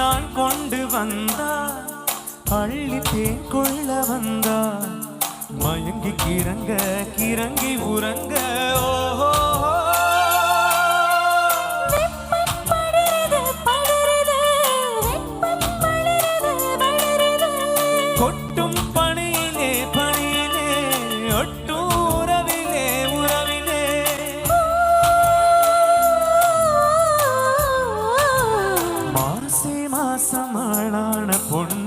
கொண்டு வந்தா அள்ளி தேன் கொள்ள வந்தா மயங்கி கிறங்க கிறங்கி உறங்க ஓஹோ கொட்டும் மாசி மாசம் ஆளான பொண்ணு